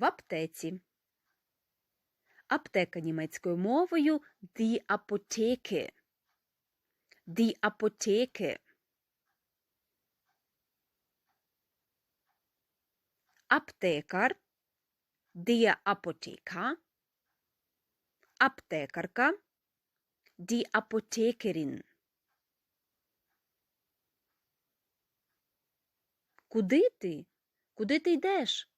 в аптеці. Аптека німецькою мовою die Apotheke. Die Apotheke. Аптекар der Apotheker. Аптекарка die Apothekerin. Куди ти? Куди ти йдеш?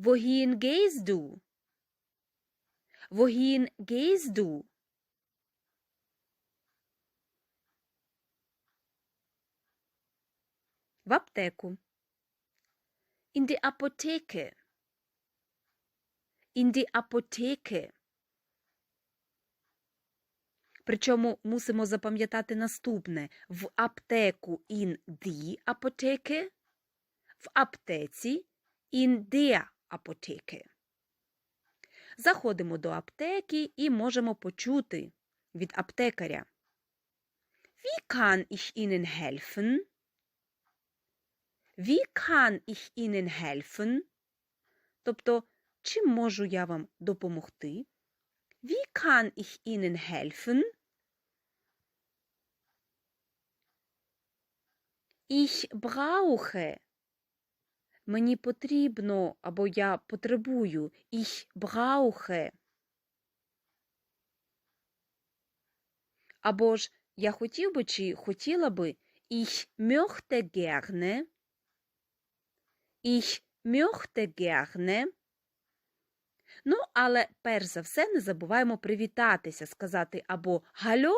Wohin gehst du? Wohin gehst du? В аптеку. In die Apotheke. In die Apotheke. Причому мусимо запам'ятати наступне: в аптеку in die Apotheke, в аптеці in der Apotheke. Заходимо до аптеки і можемо почути від аптекаря. Wie kann ich Ihnen helfen? Wie kann ich Ihnen helfen? Тобто, чим можу я вам допомогти? Wie kann ich Ihnen helfen? Ich brauche. Мені потрібно або я потребую. Ich brauche. Або ж я хотів би чи хотіла би Ich möchte gerne. Ich möchte gerne. Ну, але перш за все не забуваємо привітатися, сказати або «Hallo»,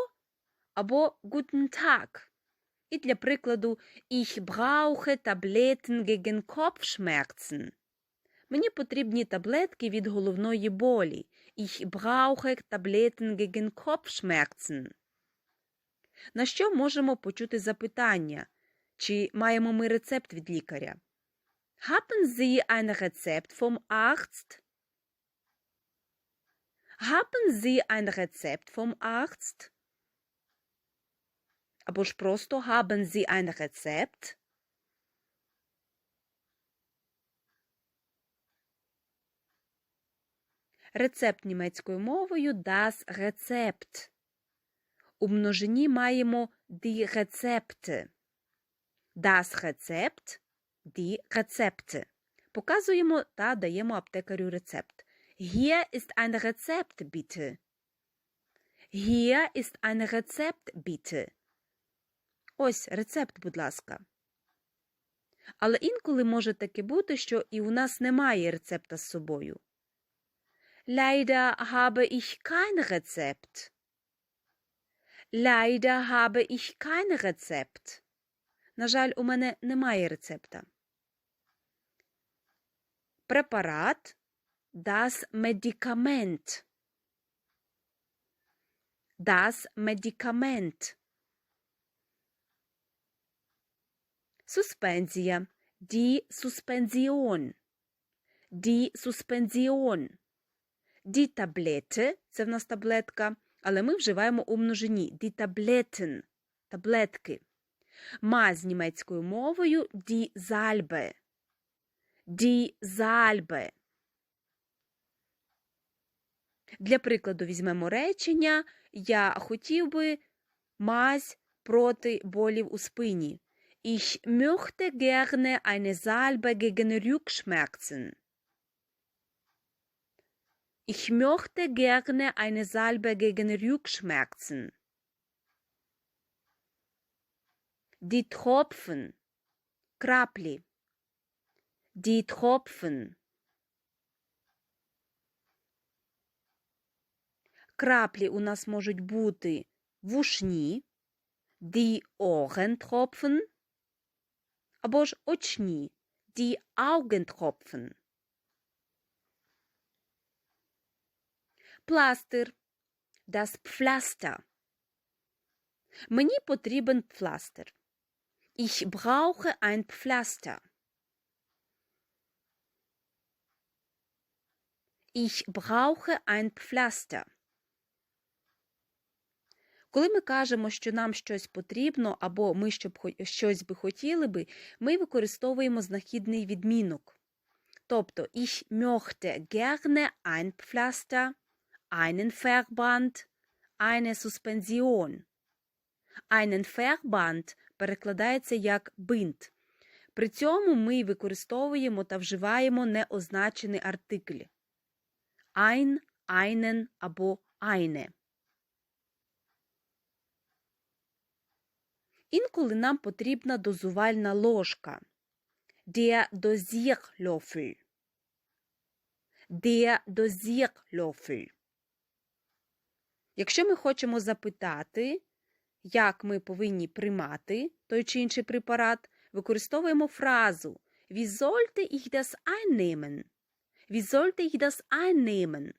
або «Guten Tag». І для прикладу Ich brauche Tabletten gegen Kopfschmerzen. Мені потрібні таблетки від головної болі. Ich brauche Tabletten gegen Kopfschmerzen. На що можемо почути запитання? Чи маємо ми рецепт від лікаря? Haben Sie ein Rezept vom Arzt? Haben Sie ein Rezept vom Arzt? Або ж просто haben Sie ein Rezept? Рецепт німецькою мовою das Rezept. У множині маємо die Rezepte. Das Rezept – die Rezepte. Показуємо та даємо аптекарю рецепт. Hier ist ein Rezept, bitte. Hier ist ein Rezept, bitte. Ось рецепт, будь ласка. Але інколи може таке бути, що і у нас немає рецепта з собою. Leider habe ich kein Rezept. Leider habe ich kein Rezept. На жаль, у мене немає рецепта. Препарат das Medikament. Das Medikament. Суспензія. Die Suspension. Die Suspension. Die Tablette – це в нас таблетка, але ми вживаємо у множині. Die Tabletten – таблетки. Ма з німецькою мовою die Salbe. Die Salbe. Для прикладу візьмемо речення Я хотів би мазь проти болів у спині. Ich möchte gerne eine Salbe gegen Rückschmerzen. Ich möchte gerne eine Salbe gegen Rückschmerzen. Die Tropfen. Краплі. Die Tropfen. Краплі у нас можуть бути вушні, die Ohrentropfen, або ж очні, die Augentropfen. Пластир, das Pflaster. Мені потрібен пластир. Ich brauche ein Pflaster. Ich brauche ein Pflaster. Коли ми кажемо, що нам щось потрібно, або ми щоб щось би хотіли би, ми використовуємо знахідний відмінок. Тобто ich möchte gerne ein Pflaster, einen Verband, eine Suspension. Einen Verband перекладається як бинт. При цьому ми використовуємо та вживаємо неозначений артикль ein, einen або eine. Інколи нам потрібна дозувальна ложка. Der Dosierlöffel. Der Dosierlöffel. Якщо ми хочемо запитати, як ми повинні приймати той чи інший препарат, використовуємо фразу Wie sollte ich das einnehmen? Wie sollte ich das einnehmen?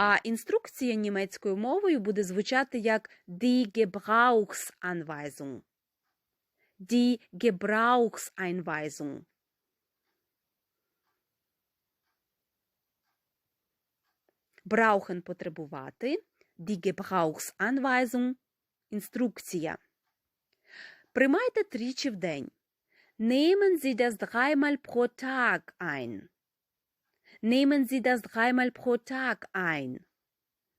А інструкція німецькою мовою буде звучати як Die Gebrauchsanweisung. Die Gebrauchseinweisung. Brauchen потребувати. Die Gebrauchsanweisung – інструкція. Приймайте тричі в день. Nehmen Sie das dreimal pro Tag ein. Nehmen Sie das dreimal pro Tag ein.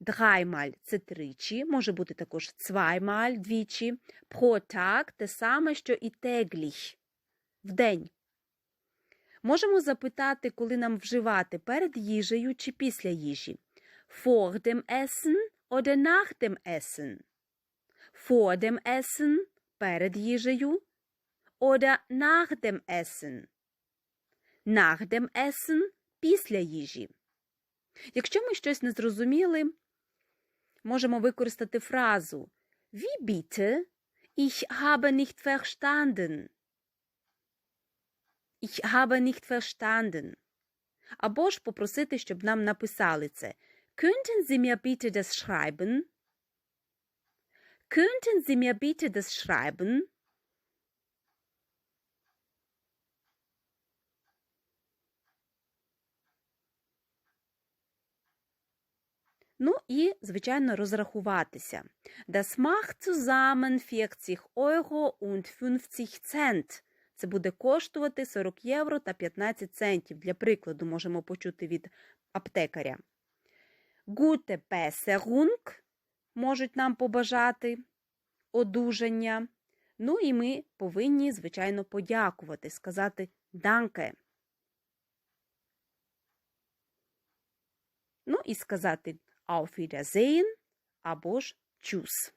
Dreimal – це тричі, може бути також zweimal – двічі. Pro Tag – те саме, що і täglich – в день. Можемо запитати, коли нам вживати перед їжею чи після їжі. Vor dem Essen oder nach dem Essen? Vor dem Essen – перед їжею oder nach dem Essen? Nach dem Essen – після їжі. Якщо ми щось не зрозуміли, можемо використати фразу Wie bitte? Ich habe nicht verstanden. Ich habe nicht verstanden. Або ж попросити, щоб нам написали це. Könnten Sie mir bitte das schreiben? Könnten Sie mir bitte das schreiben? Ну і, звичайно, розрахуватися. Das macht zusammen 40 Euro und 50 Cent. Це буде коштувати 40 євро та 15 центів. Для прикладу можемо почути від аптекаря. Gute Besserung можуть нам побажати одужання. Ну і ми повинні, звичайно, подякувати, сказати «Danke». Ну і сказати Auf Wiedersehen, Abosch, Tschüss.